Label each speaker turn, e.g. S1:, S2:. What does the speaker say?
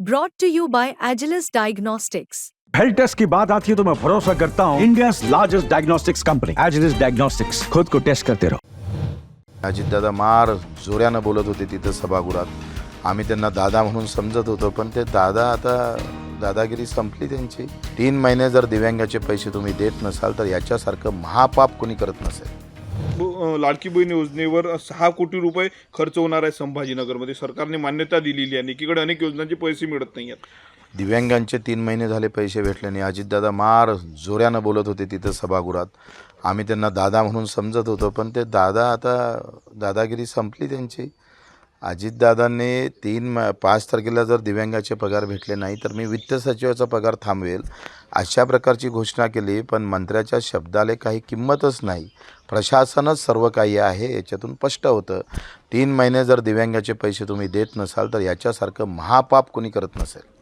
S1: Brought to you by Agilus Diagnostics.
S2: Health test की बात आती है तो मैं भरोसा करता हूँ India largest diagnostics company Agilus Diagnostics खुद को टेस्ट करते रहो
S3: अजितदादा मार जोऱ्यानं बोलत होते तिथं सभागृहात आम्ही त्यांना दादा म्हणून समजत होतो पण ते दादा आता दादागिरी संपली त्यांची तीन महिने जर दिव्यांगाचे पैसे तुम्ही देत नसाल तर याच्यासारखं महापाप कोणी करत नसेल
S4: लाडकी बहीण योजनेवर सहा कोटी रुपये खर्च होणार आहे संभाजीनगरमध्ये. सरकारने मान्यता दिलेली आहे. एकीकडे अनेक योजनांचे पैसे मिळत नाही आहेत.
S3: दिव्यांगांचे तीन महिने झाले पैसे भेटले नाही. अजितदादा मार जोऱ्यानं बोलत होते तिथं सभागृहात. आम्ही त्यांना दादा म्हणून समजत होतो पण ते दादा आता दादागिरी संपली त्यांची. अजितदादांनी तीन म पाच तारखेला जर दिव्यांगाचे पगार भेटले नाही तर मी वित्त सचिवाचा पगार थांबवेल. अशा प्रकारची घोषणा केली पण मंत्र्याच्या शब्दाला काही किंमतच नाही. प्रशासनच सर्व काही आहे याच्यातून स्पष्ट होतं. तीन महिने जर दिव्यांगाचे पैसे तुम्ही देत नसाल तर याच्यासारखं महापाप कोणी करत नसेल.